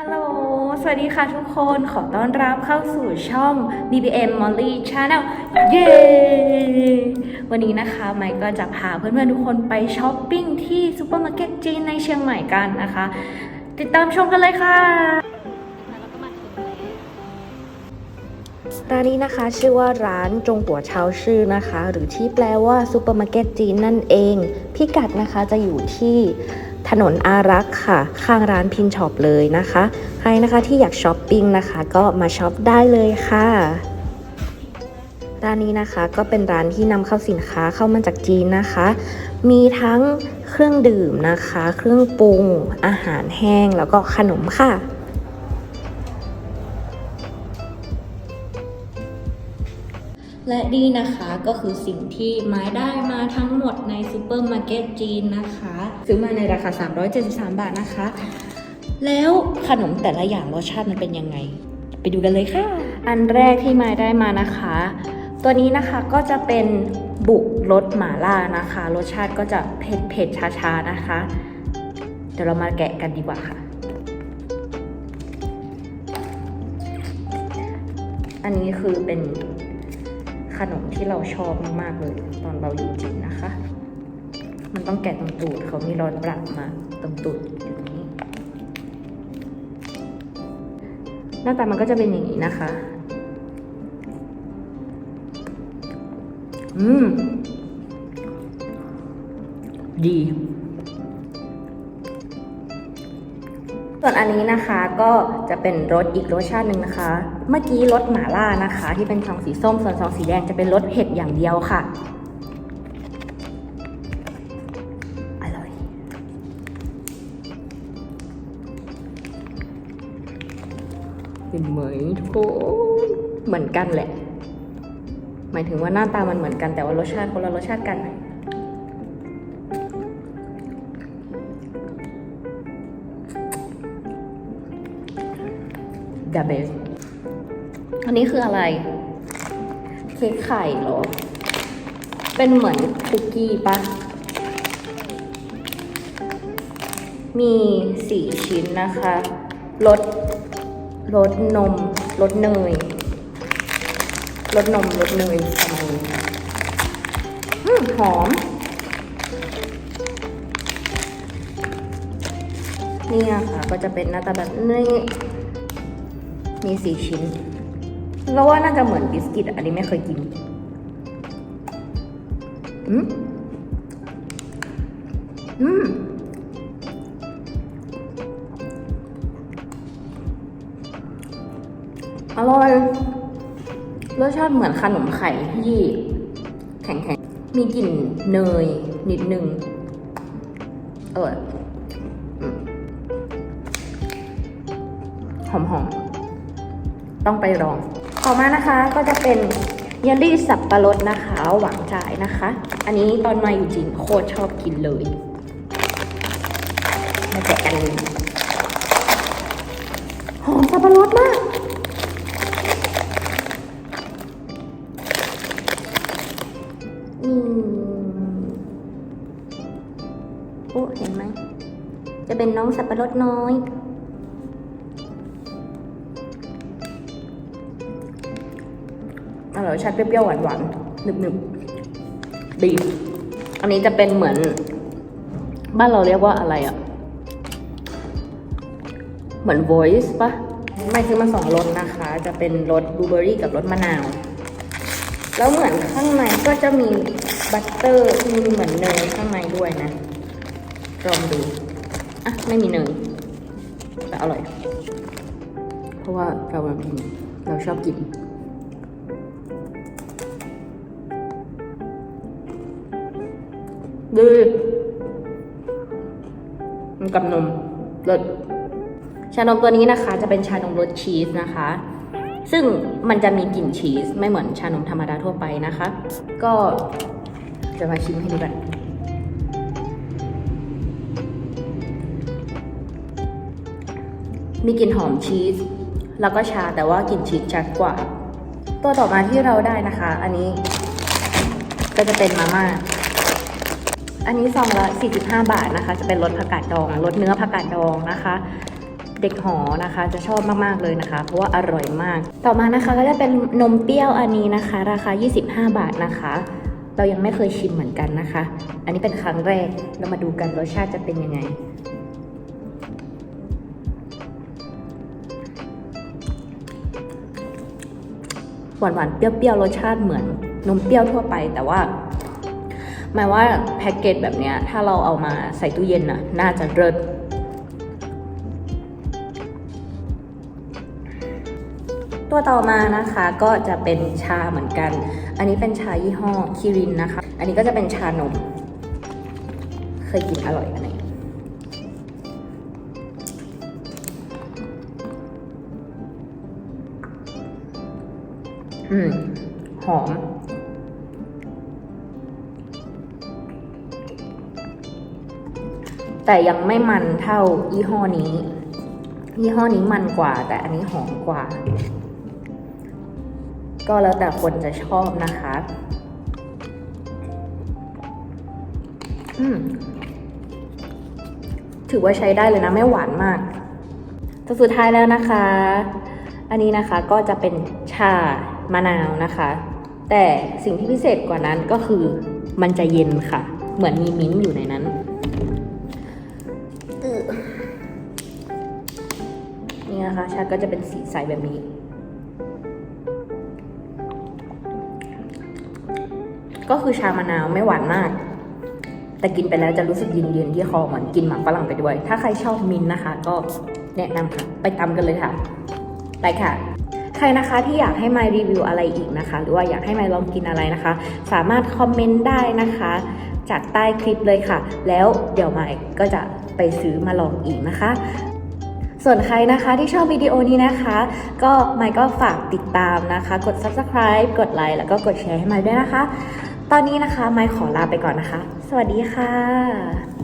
ฮัลโหล สวัสดีค่ะทุกคน ขอต้อนรับเข้าสู่ช่อง BBM Molly Channel เย้ วันนี้นะคะ ไมค์ก็จะพาเพื่อนๆทุกคนไปช้อปปิ้งที่ซูเปอร์มาร์เก็ตจีนในเชียงใหม่กันนะคะ ติดตามชมกันเลยค่ะ ร้านนี้นะคะชื่อว่าร้านจงกัวเชาชื่อนะคะ หรือที่แปลว่าซูเปอร์มาร์เก็ตจีนนั่นเอง พิกัดนะคะจะอยู่ที่ ถนนอารักษ์ค่ะ ข้างร้านพินช็อปเลยนะคะใครนะคะที่อยากช้อปปิ้งนะคะ ก็มาช็อปได้เลยค่ะร้านนี้นะคะก็เป็นร้านที่นำเข้าสินค้าเข้ามาจากจีนนะคะ มีทั้งเครื่องดื่มนะคะ เครื่องปรุงอาหารแห้งแล้วก็ขนมค่ะ และนี่นะคะก็คือสิ่งที่ไม้ได้มาทั้งหมดในซูเปอร์มาร์เก็ตจีนนะคะ ซื้อมาในราคา 373 บาทนะคะ แล้วขนมแต่ละอย่างรสชาติมันเป็นยังไง ไปดูกันเลยค่ะ อันแรกที่ไม้ได้มานะคะ ตัวนี้นะคะก็จะเป็นบุกรสหม่าล่านะคะ รสชาติก็จะเผ็ดเผ็ดๆชาๆนะคะ เดี๋ยวเรามาแกะกันดีกว่าค่ะ อันนี้คือเป็น ขนมที่เราชอบมากๆเลย ตอนเราอยู่จีนนะคะ มันต้องแกะตรงตูดเขามีรอยปรักมาตรงตูดอยู่ตรงนี้ หน้าตามันก็จะเป็นอย่างนี้นะคะ อืม ดี ส่วนอันนี้นะคะก็จะเป็นรสอีกรสชาติหนึ่งนะคะ เมื่อกี้รสหม่าล่านะคะ ที่เป็นซองสีส้มส่วนซองสีแดงจะเป็นรสเห็ดอย่างเดียวค่ะอร่อยเห็นไหมทุกคนเหมือนกันแหละ หมายถึงว่าหน้าตามันเหมือนกันแต่ว่ารสชาติคนละรสชาติกัน ดาเบสอันนี้คืออะไร เค้กไข่เหรอ เป็นเหมือนคุกกี้ปะมีสี่ชิ้นนะคะรสรสนมรสเนยรสนมรสเนยประมาณนี้อืมหอมเนี่ยค่ะก็จะเป็นหน้าตาแบบนี้ มีสี่ชิ้นแล้วว่าน่าจะเหมือนบิสกิต อันนี้ไม่เคยกินอืมอืมอร่อยรสชาติเหมือนขนมไข่ที่แข็งๆ มีกลิ่นเนยนิดนึง เอออืมหอมๆ ต้องไปลองต่อมานะคะก็จะเป็นเยลลี่สับปะรดนะคะ หวังจ่ายนะคะ อันนี้ตอนมาอยู่จีนโคตรชอบกินเลยมาแจกกันเลยหอมสับปะรดมากอืมโอ้เห็นไหม จะเป็นน้องสับปะรดน้อย อร่อยชาติเปรี้ยวๆหวานๆหนึบๆดี อันนี้จะเป็นเหมือน บ้านเราเรียกว่าอะไรอะ่ะ เหมือน voice ปะไม่ซื้อมาสองรสนะคะ จะเป็นรสบลูเบอรี่กับรสมะนาว แล้วเหมือนข้างในก็จะมีบัตเตอร์มีเหมือนเนยข้างในด้วยนะ ลองดู อะ ไม่มีเนยแต่อร่อย เพราะว่าเราแบบเราชอบกิน ดีมันกับนมรสชานมตัวนี้นะคะ จะเป็นชานมรสชีสนะคะ ซึ่งมันจะมีกลิ่นชีส ไม่เหมือนชานมธรรมดาทั่วไปนะคะ ก็จะมาชิมให้ดูกันมีกลิ่นหอมชีส แล้วก็ชาแต่ว่ากลิ่นชีสชัดกว่า ตัวต่อมาที่เราได้นะคะ อันนี้ก็จะเป็นมาม่า อันนี้ซองละ 45 บาทนะคะ จะเป็นรสผักกาดดองรสเนื้อผักกาดดองนะคะ เด็กหอนะคะจะชอบมากๆเลยนะคะ เพราะว่าอร่อยมาก ต่อมานะคะก็จะเป็นนมเปรี้ยวอันนี้นะคะ ราคา 25 บาทนะคะ เรายังไม่เคยชิมเหมือนกันนะคะ อันนี้เป็นครั้งแรกเรามาดูกันรสชาติจะเป็นยังไงหวานหวานๆเปรี้ยวๆรสชาติเหมือนนมเปรี้ยวทั่วไปแต่ว่า หมายว่าแพ็กเกจแบบเนี้ยถ้าเราเอามาใส่ตู้เย็นน่ะน่าจะเลิศตัวต่อมานะคะก็จะเป็นชาเหมือนกัน อันนี้เป็นชายี่ห้อคิรินนะคะ อันนี้ก็จะเป็นชานม เคยกินอร่อยอันไหนอืม หอม แต่ยังไม่มันเท่ายี่ห้อนี้ ยี่ห้อนี้มันกว่า แต่อันนี้หอมกว่า ก็แล้วแต่คนจะชอบนะคะ อืมถือว่าใช้ได้เลยนะ ไม่หวานมากตัวสุดท้ายแล้วนะคะ อันนี้นะคะก็จะเป็นชามะนาวนะคะ แต่สิ่งที่พิเศษกว่านั้นก็คือมันจะเย็นค่ะ เหมือนมีมิ้นท์อยู่ในนั้น นี่นะคะ ชาก็จะเป็นสีใสแบบนี้ ก็คือชามะนาวไม่หวานมาก แต่กินไปแล้วจะรู้สึกเย็นๆที่คอเหมือนกินหมากฝรั่งไปด้วย ถ้าใครชอบมินนะคะ ก็แนะนำค่ะ ไปตำกันเลยค่ะ ไปค่ะใครนะคะที่อยากให้มายรีวิวอะไรอีกนะคะ หรือว่าอยากให้มายลองกินอะไรนะคะ สามารถคอมเมนต์ได้นะคะ จากใต้คลิปเลยค่ะ แล้วเดี๋ยวมายก็จะไปซื้อมาลองอีกนะคะ ส่วนใครนะคะที่ชอบวิดีโอนี้นะคะ ก็ไมค์ก็ฝากติดตามนะคะ กด subscribe กดไลค์แล้วก็กดแชร์ให้ไมค์ด้วยนะคะ ตอนนี้นะคะไมค์ขอลาไปก่อนนะคะ สวัสดีค่ะ